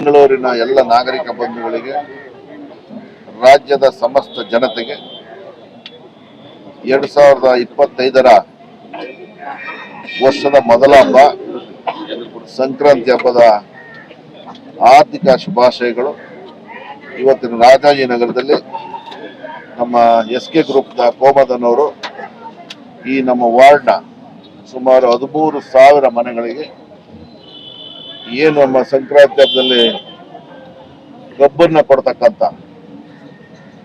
ತುಮಕೂರಿನ ಎಲ್ಲ ನಾಗರಿಕ ಬಂಧುಗಳಿಗೆ, ರಾಜ್ಯದ ಸಮಸ್ತ ಜನತೆಗೆ ಎರಡು ಸಾವಿರದ ಇಪ್ಪತ್ತೈದರ ವರ್ಷದ ಮೊದಲ ಹಬ್ಬ, ಸಂಕ್ರಾಂತಿ ಹಬ್ಬದ ಆರ್ಥಿಕ ಶುಭಾಶಯಗಳು. ಇವತ್ತಿನ ರಾಜಾಜಿನಗರದಲ್ಲಿ ನಮ್ಮ ಎಸ್ ಕೆ ಗ್ರೂಪ್ನ ಕೋಮದನವರು ಈ ನಮ್ಮ ವಾರ್ಡ್ನ ಸುಮಾರು ಹದಿಮೂರು ಸಾವಿರ ಮನೆಗಳಿಗೆ ಏನು ನಮ್ಮ ಸಂಕ್ರಾಂತಿ ಹಬ್ಬದಲ್ಲಿ ಕಬ್ಬನ್ನ ಕೊಡ್ತಕ್ಕಂಥ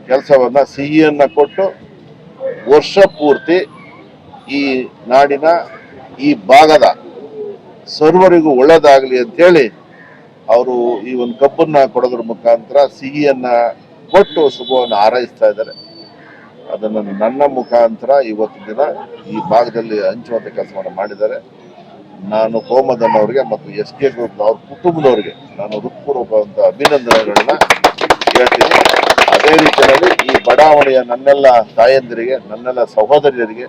ಕೆಲಸವನ್ನ ಸಿಹಿಯನ್ನ ಕೊಟ್ಟು ವರ್ಷ ಪೂರ್ತಿ ಈ ನಾಡಿನ ಈ ಭಾಗದ ಸರ್ವರಿಗೂ ಒಳ್ಳೇದಾಗಲಿ ಅಂತೇಳಿ ಅವರು ಈ ಒಂದು ಕಬ್ಬನ್ನ ಕೊಡೋದ್ರ ಮುಖಾಂತರ ಸಿಹಿಯನ್ನ ಕೊಟ್ಟು ಶುಭವನ್ನು ಹಾರೈಸ್ತಾ ಇದ್ದಾರೆ. ಅದನ್ನು ನನ್ನ ಮುಖಾಂತರ ಇವತ್ತು ದಿನ ಈ ಭಾಗದಲ್ಲಿ ಹಂಚುವಂತ ಕೆಲಸವನ್ನು ಮಾಡಿದ್ದಾರೆ. ನಾನು ಕೋಮದನ್ ಅವರಿಗೆ ಮತ್ತು ಎಸ್ ಕೆ ಗ್ರೂಪ್ ಅವ್ರ ಕುಟುಂಬದವರಿಗೆ ನಾನು ಹೃತ್ಪೂರ್ವಕವಾದಂಥ ಅಭಿನಂದನೆಗಳನ್ನ ಹೇಳ್ತೀನಿ. ಅದೇ ರೀತಿಯಲ್ಲಿ ಈ ಬಡಾವಣೆಯ ನನ್ನೆಲ್ಲ ತಾಯಂದಿರಿಗೆ, ನನ್ನೆಲ್ಲ ಸಹೋದರಿಯರಿಗೆ,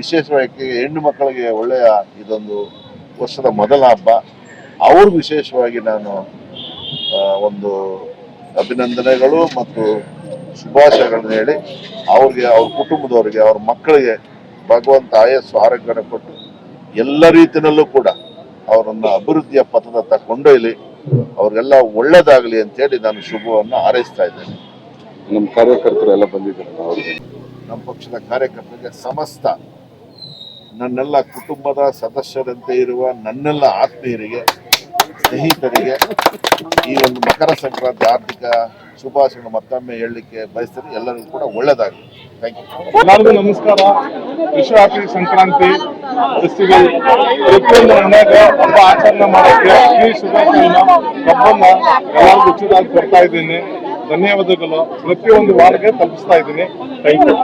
ವಿಶೇಷವಾಗಿ ಹೆಣ್ಣು ಮಕ್ಕಳಿಗೆ ಒಳ್ಳೆಯ ಇದೊಂದು ವರ್ಷದ ಮೊದಲ ಹಬ್ಬ. ಅವ್ರಿಗೆ ವಿಶೇಷವಾಗಿ ನಾನು ಒಂದು ಅಭಿನಂದನೆಗಳು ಮತ್ತು ಶುಭಾಶಯಗಳನ್ನ ಹೇಳಿ ಅವ್ರಿಗೆ, ಅವ್ರ ಕುಟುಂಬದವರಿಗೆ, ಅವ್ರ ಮಕ್ಕಳಿಗೆ ಭಗವಂತ ಆಯಸ್ಸು, ಆರೋಗ್ಯನ ಕೊಟ್ಟು ಎಲ್ಲ ರೀತಿಯಲ್ಲೂ ಕೂಡ ಅವರನ್ನ ಅಭಿವೃದ್ಧಿಯ ಪಥದತ್ತ ಕೊಂಡೊಯ್ಲಿ ಅವ್ರಿಗೆಲ್ಲ ಒಳ್ಳೇದಾಗಲಿ ಅಂತೇಳಿ ನಾನು ಶುಭವನ್ನು ಹಾರೈಸ್ತಾ ಇದ್ದೇನೆ. ನಮ್ಮ ಕಾರ್ಯಕರ್ತರು ಎಲ್ಲ ಬಂದಿದ್ದಾರೆ ಅವ್ರಿಗೆ? ನಮ್ಮ ಪಕ್ಷದ ಕಾರ್ಯಕರ್ತರಿಗೆ ಸಮಸ್ತ ನನ್ನೆಲ್ಲ ಕುಟುಂಬದ ಸದಸ್ಯರಂತೆ ಇರುವ ನನ್ನೆಲ್ಲ ಆತ್ಮೀಯರಿಗೆ ಸ್ನೇಹಿತರಿಗೆ ಈ ಒಂದು ಮಕರ ಸಂಕ್ರಾಂತಿ ಆರ್ಥಿಕ ಶುಭಾಶಯ ಮತ್ತೊಮ್ಮೆ ಹೇಳಲಿಕ್ಕೆ ಬಯಸ್ತೀನಿ. ಎಲ್ಲರಿಗೂ ಕೂಡ ಒಳ್ಳೇದಾಗಲಿ. ಥ್ಯಾಂಕ್ ಯು ಎಲ್ಲರಿಗೂ ನಮಸ್ಕಾರ. ವಿಶ್ವ ಸಂಕ್ರಾಂತಿ ಫೆಸ್ಟಿವಲ್ ಪ್ರತಿಯೊಂದು ಮನೆಯಾಗ ಹಬ್ಬ ಆಚರಣೆ ಮಾಡೋಕ್ಕೆ ಈ ಶುಭಾಶಯನ ಹಬ್ಬನ ಎಲ್ಲರಿಗೂ ಉಚಿತವಾಗಿ ಕೊಡ್ತಾ ಇದ್ದೀನಿ. ಧನ್ಯವಾದಗಳು. ಪ್ರತಿಯೊಂದು ವಾರ್ಡ್ಗೆ ತಲುಪಿಸ್ತಾ ಇದ್ದೀನಿ. Thank you